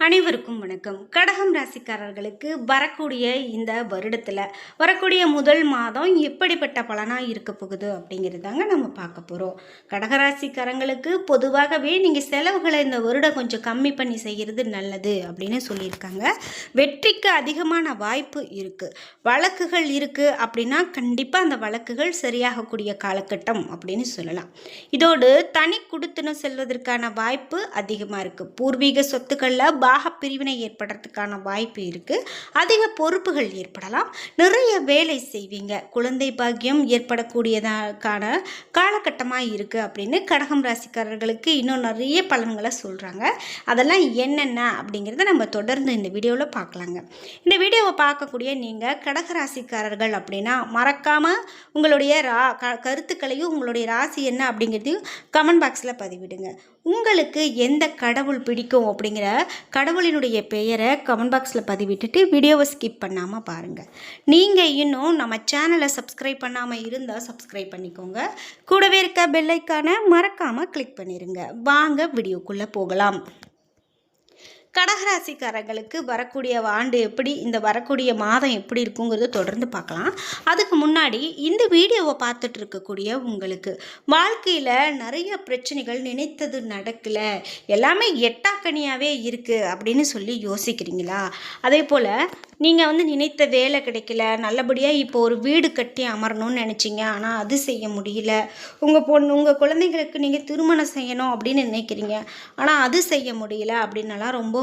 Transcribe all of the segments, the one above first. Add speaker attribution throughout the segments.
Speaker 1: அனைவருக்கும் வணக்கம். கடகம் ராசிக்காரர்களுக்கு வரக்கூடிய இந்த வருடத்தில் வரக்கூடிய முதல் மாதம் எப்படிப்பட்ட பலனாக இருக்க போகுது அப்படிங்கிறது தாங்க நம்ம பார்க்க போகிறோம் கடகராசிக்காரங்களுக்கு பொதுவாகவே நீங்கள் செலவுகளை இந்த வருடம் கொஞ்சம் கம்மி பண்ணி செய்கிறது நல்லது அப்படின்னு சொல்லியிருக்காங்க. வெற்றிக்கு அதிகமான வாய்ப்பு இருக்குது வழக்குகள் இருக்குது அப்படின்னா கண்டிப்பாக அந்த வழக்குகள் சரியாகக்கூடிய காலகட்டம் அப்படின்னு சொல்லலாம். இதோடு தனி குடுத்தனம் செல்வதற்கான வாய்ப்பு அதிகமாக இருக்குது பூர்வீக சொத்துக்களில் பாக பிரிவினை ஏற்படுறதுக்கான வாய்ப்பு இருக்குது அதிக பொறுப்புகள் ஏற்படலாம். நிறைய வேலை செய்வீங்க. குழந்தை பாக்கியம் ஏற்படக்கூடியதற்கான காலகட்டமாக இருக்குது அப்படின்னு கடகம் ராசிக்காரர்களுக்கு இன்னும் நிறைய பலன்களை சொல்கிறாங்க அதெல்லாம் என்னென்ன அப்படிங்கிறத நம்ம தொடர்ந்து இந்த வீடியோவில் பார்க்கலாங்க. இந்த வீடியோவை பார்க்கக்கூடிய நீங்கள் கடகராசிக்காரர்கள் அப்படின்னா மறக்காமல் உங்களுடைய ரா க கருத்துக்களையும் உங்களுடைய ராசி என்ன அப்படிங்கிறதையும் கமெண்ட் பாக்ஸில் பதிவிடுங்க. உங்களுக்கு எந்த கடவுள் பிடிக்கும் அப்படிங்கிற கடவுளினுடைய பெயரை கமெண்ட் பாக்ஸில் பதிவிட்டுட்டு வீடியோவை ஸ்கிப் பண்ணாமல் பாருங்கள் நீங்கள் இன்னும் நம்ம சேனலை சப்ஸ்கிரைப் பண்ணாமல் இருந்தால் சப்ஸ்கிரைப் பண்ணிக்கோங்க. கூடவே இருக்க பெல்லைக்கான மறக்காமல் கிளிக் பண்ணிடுங்க வாங்க வீடியோக்குள்ளே போகலாம். கடகராசிக்காரர்களுக்கு வரக்கூடிய ஆண்டு எப்படி இந்த வரக்கூடிய மாதம் எப்படி இருக்குங்கிறத தொடர்ந்து பார்க்கலாம். அதுக்கு முன்னாடி இந்த வீடியோவை பார்த்துட்டு இருக்கக்கூடிய உங்களுக்கு வாழ்க்கையில் நிறைய பிரச்சனைகள் நினைத்தது நடக்கல எல்லாமே எட்டாக்கனியாகவே இருக்குது அப்படின்னு சொல்லி யோசிக்கிறீங்களா? அதே போல் நீங்கள் வந்து நினைத்த வேலை கிடைக்கல நல்லபடியாக இப்போ ஒரு வீடு கட்டி அமரணும்னு நினச்சிங்க ஆனால் அது செய்ய முடியல உங்கள் பொண்ணு உங்கள் குழந்தைங்களுக்கு நீங்கள் திருமணம் செய்யணும் அப்படின்னு நினைக்கிறீங்க ஆனால் அது செய்ய முடியல அப்படின்னலாம் ரொம்ப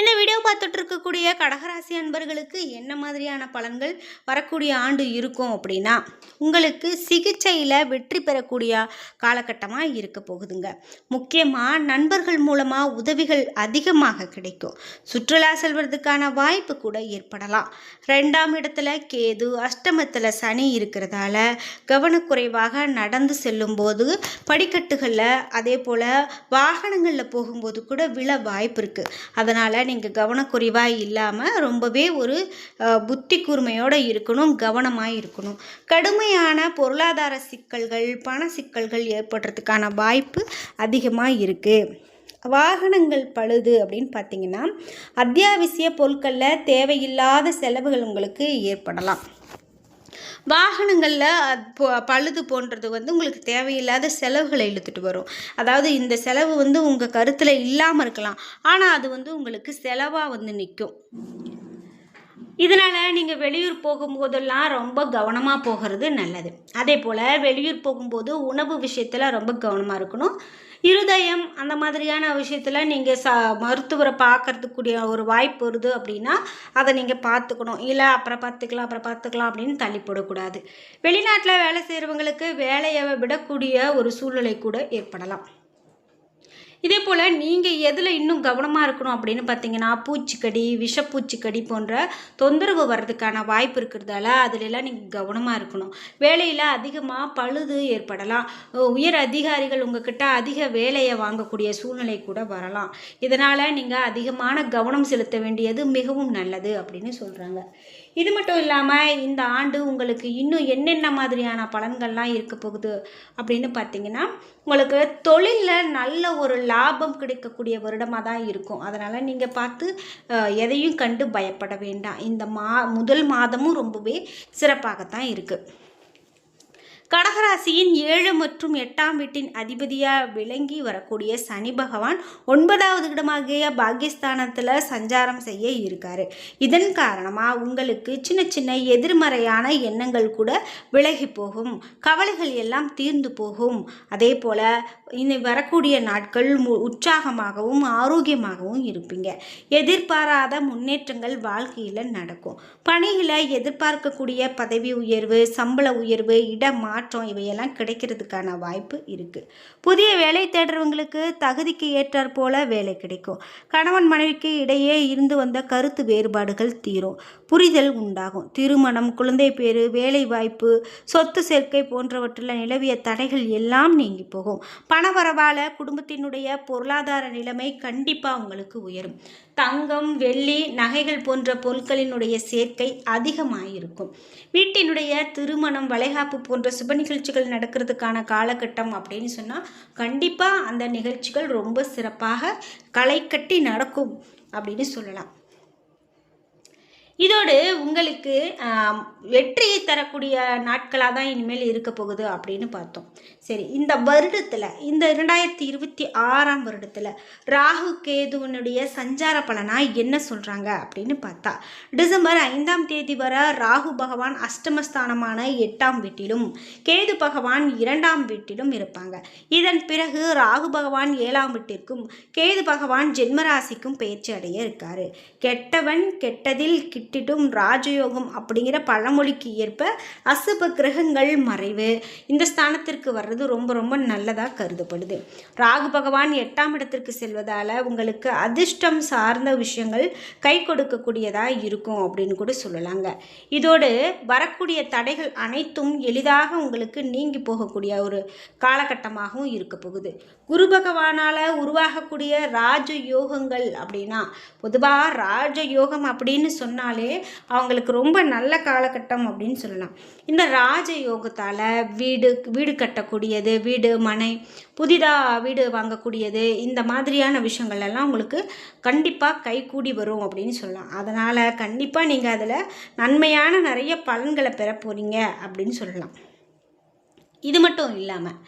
Speaker 1: இந்த வீடியோ பார்த்துட்டு இருக்கக்கூடிய கடகராசி அன்பர்களுக்கு என்ன மாதிரியான பலன்கள் வரக்கூடிய ஆண்டு இருக்கும் அப்படின்னா உங்களுக்கு சிகிச்சையில் வெற்றி பெறக்கூடிய காலகட்டமாக இருக்க போகுதுங்க. முக்கியமாக நண்பர்கள் மூலமாக உதவிகள் அதிகமாக கிடைக்கும். சுற்றுலா செல்வதற்கான வாய்ப்பு கூட ஏற்படலாம். ரெண்டாம் இடத்துல கேது அஷ்டமத்தில் சனி இருக்கிறதால கவனக்குறைவாக நடந்து செல்லும்போது படிக்கட்டுகளில் அதே போல் வாகனங்களில் போகும்போது கூட விழ வாய்ப்பு இருக்குது அதனால் நீங்கள் கவனக்குறைவாக இல்லாமல் ரொம்பவே ஒரு புத்தி கூர்மையோடு இருக்கணும் கவனமாக இருக்கணும். கடுமையான பொருளாதார சிக்கல்கள் பண சிக்கல்கள் ஏற்படுறதுக்கான வாய்ப்பு அதிகமாக இருக்குது வாகனங்கள் பழுது அப்படின்னு பார்த்தீங்கன்னா அத்தியாவசிய பொருட்களில் தேவையில்லாத செலவுகள் உங்களுக்கு ஏற்படலாம். வாகனங்களில் பழுது போன்றது வந்து உங்களுக்கு தேவையில்லாத செலவுகளை இழுத்துட்டு வரும். அதாவது இந்த செலவு வந்து உங்கள் கருத்தில் இல்லாமல் இருக்கலாம். ஆனால் அது வந்து உங்களுக்கு செலவாக வந்து நிற்கும் இதனால் நீங்கள் வெளியூர் போகும்போதெல்லாம் ரொம்ப கவனமாக போகிறது நல்லது. அதே போல் வெளியூர் போகும்போது உணவு விஷயத்தில் ரொம்ப கவனமாக இருக்கணும். இருதயம் அந்த மாதிரியான விஷயத்தில் நீங்கள் ச மருத்துவரை பார்க்கறதுக்குரிய ஒரு வாய்ப்பு வருது அப்படின்னா அதை நீங்கள் பார்த்துக்கணும். இல்லை அப்புறம் பார்த்துக்கலாம் அப்புறம் பார்த்துக்கலாம் அப்படின்னு தள்ளி போடக்கூடாது. வெளிநாட்டில் வேலை செய்கிறவங்களுக்கு வேலையை விடக்கூடிய ஒரு சூழ்நிலை கூட ஏற்படலாம். இதே போல் நீங்கள் எதில் இன்னும் கவனமாக இருக்கணும் அப்படின்னு பார்த்தீங்கன்னா பூச்சிக்கடி விஷப்பூச்சிக்கடி போன்ற தொந்தரவு வர்றதுக்கான வாய்ப்பு இருக்கிறதால அதிலெல்லாம் நீங்கள் கவனமாக இருக்கணும். வேலையில் அதிகமாக பழுது ஏற்படலாம். உயர் அதிகாரிகள் உங்ககிட்ட அதிக வேலையை வாங்கக்கூடிய சூழ்நிலை கூட வரலாம். இதனால் நீங்கள் அதிகமான கவனம் செலுத்த வேண்டியது மிகவும் நல்லது அப்படின்னு சொல்கிறாங்க இது மட்டும் இல்லாமல் இந்த ஆண்டு உங்களுக்கு இன்னும் என்னென்ன மாதிரியான பலன்கள்லாம் இருக்க போகுது அப்படின்னு பார்த்தீங்கன்னா உங்களுக்கு தொழிலில் நல்ல ஒரு லாபம் கிடைக்கக்கூடிய வருடமாக தான் இருக்கும். அதனால் நீங்கள் பார்த்து எதையும் கண்டு பயப்பட வேண்டாம். இந்த மா முதல் மாதமும் ரொம்பவே சிறப்பாகத்தான் இருக்குது கடகராசியின் ஏழு மற்றும் எட்டாம் வீட்டின் அதிபதியாக விளங்கி வரக்கூடிய சனி பகவான் ஒன்பதாவது இடமாகிய பாகிஸ்தானத்தில் சஞ்சாரம் செய்ய இருக்காரு. இதன் காரணமாக உங்களுக்கு சின்ன சின்ன எதிர்மறையான எண்ணங்கள் கூட விலகி போகும். கவலைகள் எல்லாம் தீர்ந்து போகும். அதே போல் இனி வரக்கூடிய நாட்கள் மு- உற்சாகமாகவும் ஆரோக்கியமாகவும் இருப்பீங்க. எதிர்பாராத முன்னேற்றங்கள் வாழ்க்கையில் நடக்கும். பணியில் எதிர்பார்க்கக்கூடிய பதவி உயர்வு சம்பள உயர்வு இடமா மாற்றம் இவையெல்லாம் கிடைக்கிறதுக்கான வாய்ப்பு இருக்குது புதிய வேலை தேடுறவங்களுக்கு தகுதிக்கு ஏற்றாற் போல வேலை கிடைக்கும். கணவன் மனைவிக்கு இடையே இருந்து வந்த கருத்து வேறுபாடுகள் தீரும். புரிதல் உண்டாகும். திருமணம் குழந்தை பேரு வேலை வாய்ப்பு சொத்து சேர்க்கை போன்றவற்றில் நிலவிய தடைகள் எல்லாம் நீங்கி போகும். பணவரவால் குடும்பத்தினுடைய பொருளாதார நிலைமை கண்டிப்பாக உங்களுக்கு உயரும். தங்கம் வெள்ளி நகைகள் போன்ற பொருட்களினுடைய சேர்க்கை அதிகமாயிருக்கும். வீட்டினுடைய திருமணம் வளைகாப்பு போன்ற சுப நிகழ்ச்சிகள் நடக்கிறதுக்கான காலகட்டம் அப்படின்னு சொன்னால் கண்டிப்பாக அந்த நிகழ்ச்சிகள் ரொம்ப சிறப்பாக களை கட்டி நடக்கும் அப்படின்னு சொல்லலாம். இதோடு உங்களுக்கு வெற்றியை தரக்கூடிய நாட்களாக தான் இனிமேல் இருக்க போகுது அப்படின்னு பார்த்தோம். சரி இந்த வருடத்தில் இந்த இரண்டாயிரத்தி இருபத்தி ஆறாம் வருடத்தில் ராகு கேதுவனுடைய சஞ்சார பலனாக என்ன சொல்கிறாங்க அப்படின்னு பார்த்தா டிசம்பர் ஐந்தாம் தேதி வர ராகு பகவான் அஷ்டமஸ்தானமான எட்டாம் வீட்டிலும் கேது பகவான் இரண்டாம் வீட்டிலும் இருப்பாங்க. இதன் பிறகு ராகு பகவான் ஏழாம் வீட்டிற்கும் கேது பகவான் ஜென்மராசிக்கும் பயிற்சி அடைய இருக்காரு. கெட்டவன் கெட்டதில் இட்டிட்டும் ராஜயோகம் அப்படிங்கிற பழமொழிக்கு ஏற்ப அசுப கிரகங்கள் மறைவு. இந்த ஸ்தானத்திற்கு வர்றது ரொம்ப ரொம்ப நல்லதாக கருதப்படுது. ராகு பகவான் எட்டாம் இடத்திற்கு செல்வதால் உங்களுக்கு அதிர்ஷ்டம் சார்ந்த விஷயங்கள் கை கொடுக்கக்கூடியதாக இருக்கும் அப்படின்னு கூட சொல்லலாங்க. இதோடு வரக்கூடிய தடைகள் அனைத்தும் எளிதாக உங்களுக்கு நீங்கி போகக்கூடிய ஒரு காலகட்டமாகவும் இருக்க போகுது. குரு பகவானால் உருவாகக்கூடிய ராஜ யோகங்கள் அப்படின்னா பொதுவாக ராஜ யோகம் அப்படின்னு சொன்னாலே அவங்களுக்கு ரொம்ப நல்ல காலகட்டம் அப்படின்னு சொல்லலாம். இந்த ராஜ யோகத்தால் வீடு வீடு கட்டக்கூடியது வீடு மனை புதிதாக வீடு வாங்கக்கூடியது இந்த மாதிரியான விஷயங்கள் எல்லாம் உங்களுக்கு கண்டிப்பாக கைகூடி வரும் அப்படின்னு சொல்லலாம். அதனால் கண்டிப்பாக நீங்கள் அதில் நன்மையான நிறைய பலன்களை பெற போகிறீங்க அப்படின்னு சொல்லலாம். இது மட்டும் இல்லாமல்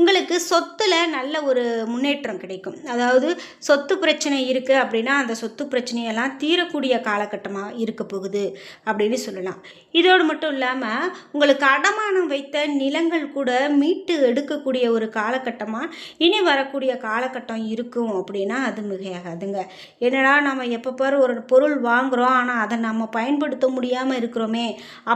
Speaker 1: உங்களுக்கு சொத்தில் நல்ல ஒரு முன்னேற்றம் கிடைக்கும். அதாவது சொத்து பிரச்சனை இருக்குது அப்படின்னா அந்த சொத்து பிரச்சனையெல்லாம் தீரக்கூடிய காலகட்டமாக இருக்க போகுது அப்படின்னு சொல்லலாம். இதோடு மட்டும் இல்லாமல் உங்களுக்கு அடமானம் வைத்த நிலங்கள் கூட மீட்டு எடுக்கக்கூடிய ஒரு காலகட்டமாக இனி வரக்கூடிய காலகட்டம் இருக்கும் அப்படின்னா அது மிகையாகாதுங்க. என்னடா நம்ம எப்போ பாரு ஒரு பொருள் வாங்குகிறோம் ஆனால் அதை நம்ம பயன்படுத்த முடியாமல் இருக்கிறோமே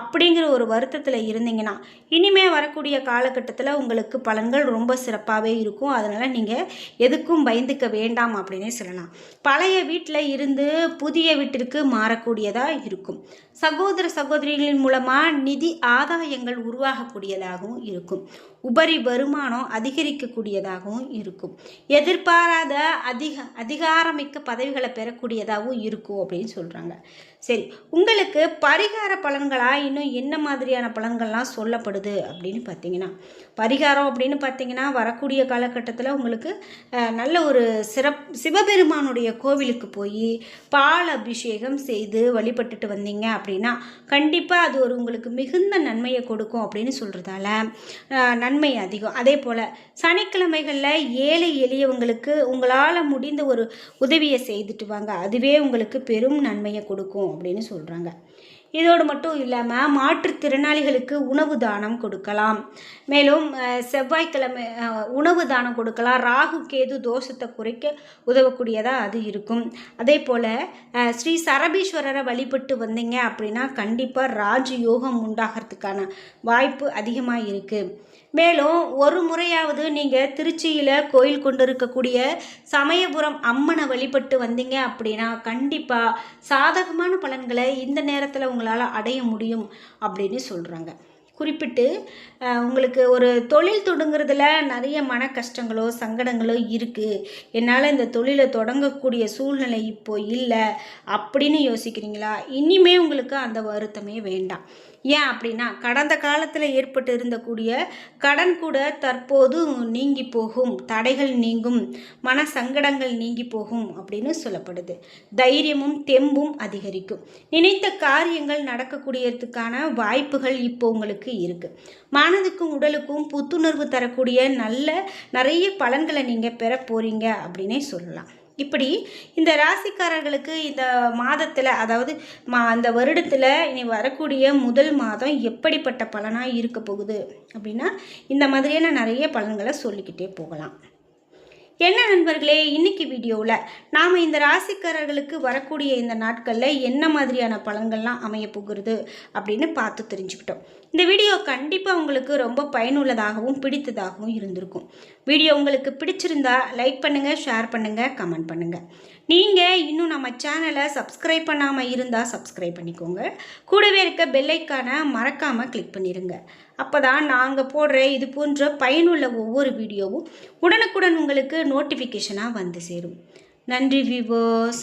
Speaker 1: அப்படிங்கிற ஒரு வருத்தத்தில் இருந்தீங்கன்னா இனிமே வரக்கூடிய காலகட்டத்தில் உங்களுக்கு பலன்கள் ரொம்ப சிறப்பாகவே இருக்கும். அதனால் நீங்கள் எதுக்கும் பயந்துக்க வேண்டாம் அப்படின்னே சொல்லலாம். பழைய வீட்டில் இருந்து புதிய வீட்டிற்கு மாறக்கூடியதாக இருக்கும். சகோதர சகோதரிகளின் மூலமாக நிதி ஆதாயங்கள் உருவாகக்கூடியதாகவும் இருக்கும். உபரி வருமானம் அதிகரிக்கக்கூடியதாகவும் இருக்கும். எதிர்பாராத அதிக அதிகாரமிக்க பதவிகளை பெறக்கூடியதாகவும் இருக்கும் அப்படின்னு சொல்கிறாங்க சரி உங்களுக்கு பரிகார பலன்களாக இன்னும் என்ன மாதிரியான பலன்கள்லாம் சொல்லப்படுது அப்படின்னு பார்த்தீங்கன்னா பரிகாரம் அப்படின்னு பார்த்தீங்கன்னா வரக்கூடிய காலகட்டத்தில் உங்களுக்கு நல்ல ஒரு சிறப் சிவபெருமானுடைய கோவிலுக்கு போய் பால் அபிஷேகம் செய்து வழிபட்டுட்டு வந்தீங்க அப்படின்னா கண்டிப்பாக அது ஒரு உங்களுக்கு மிகுந்த நன்மையை கொடுக்கும் அப்படின்னு சொல்கிறதால நன்மை அதிகம். அதே போல் சனிக்கிழமைகளில் ஏழை எளியவங்களுக்கு உங்களால் முடிந்த ஒரு உதவியை செய்துட்டு வாங்க. அதுவே உங்களுக்கு பெரும் நன்மையை கொடுக்கும். அப்படின்னு சொல்கிறாங்க இதோடு மட்டும் இல்லாமல் மாற்றுத்திறனாளிகளுக்கு உணவு தானம் கொடுக்கலாம். மேலும் செவ்வாய்க்கிழமை உணவு தானம் கொடுக்கலாம். ராகு கேது தோஷத்தை குறைக்க உதவக்கூடியதாக அது இருக்கும். அதே போல் ஸ்ரீ சரபீஸ்வரரை வழிபட்டு வந்தீங்க அப்படின்னா கண்டிப்பாக ராஜயோகம் உண்டாகிறதுக்கான வாய்ப்பு அதிகமாக இருக்குது மேலும் ஒரு முறையாவது நீங்கள் திருச்சியில் கோயில் கொண்டு இருக்கக்கூடிய சமயபுரம் அம்மனை வழிபட்டு வந்தீங்க அப்படின்னா கண்டிப்பாக சாதகமான பலன்களை இந்த நேரத்தில் உங்களால் அடைய முடியும் அப்படின்னு சொல்கிறாங்க குறிப்பிட்டு உங்களுக்கு ஒரு தொழில் தொடங்குறதுல நிறைய மன கஷ்டங்களோ சங்கடங்களோ இருக்குது என்னால் இந்த தொழிலை தொடங்கக்கூடிய சூழ்நிலை இப்போ இல்லை அப்படின்னு யோசிக்கிறீங்களா? இனிமே உங்களுக்கு அந்த வருத்தமே வேண்டாம். ஏன் அப்படின்னா கடந்த காலத்தில் ஏற்பட்டு இருந்தக்கூடிய கடன் கூட தற்போது நீங்கி போகும் தடைகள் நீங்கும் மன சங்கடங்கள் நீங்கி போகும் அப்படின்னு சொல்லப்படுது. தைரியமும் தெம்பும் அதிகரிக்கும். நினைத்த காரியங்கள் நடக்கக்கூடியதுக்கான வாய்ப்புகள் இப்போ உங்களுக்கு இருக்குது மனதுக்கும் உடலுக்கும் புத்துணர்வு தரக்கூடிய நல்ல நிறைய பலன்களை நீங்கள் பெற போகிறீங்க அப்படின்னே சொல்லலாம். இப்படி இந்த ராசிக்காரர்களுக்கு இந்த மாதத்தில் அதாவது மா அந்த வருடத்தில் இனி வரக்கூடிய முதல் மாதம் எப்படிப்பட்ட பலனாக இருக்க போகுது? அப்படின்னா இந்த மாதிரியான நிறைய பலன்களை சொல்லிக்கிட்டே போகலாம். என்ன நண்பர்களே இன்னைக்கு வீடியோவில் நாம் இந்த ராசிக்காரர்களுக்கு வரக்கூடிய இந்த நாட்களில் என்ன மாதிரியான பலன்கள்லாம் அமைய போகிறது அப்படின்னு பார்த்து தெரிஞ்சுக்கிட்டோம். இந்த வீடியோ கண்டிப்பாக உங்களுக்கு ரொம்ப பயனுள்ளதாகவும் பிடித்ததாகவும் இருந்திருக்கும். வீடியோ உங்களுக்கு பிடிச்சிருந்தா லைக் பண்ணுங்கள் ஷேர் பண்ணுங்கள் கமெண்ட் பண்ணுங்கள் நீங்கள் இன்னும் நம்ம சேனலை சப்ஸ்கிரைப் பண்ணாமல் இருந்தால் சப்ஸ்கிரைப் பண்ணிக்கோங்க. கூடவே இருக்க பெல்லைக்கான மறக்காமல் கிளிக் பண்ணிடுங்க அப்போ தான் நாங்கள் போடுற இது போன்ற பயனுள்ள ஒவ்வொரு வீடியோவும் உடனுக்குடன் உங்களுக்கு நோட்டிஃபிகேஷனாக வந்து சேரும். நன்றி வியூவர்ஸ்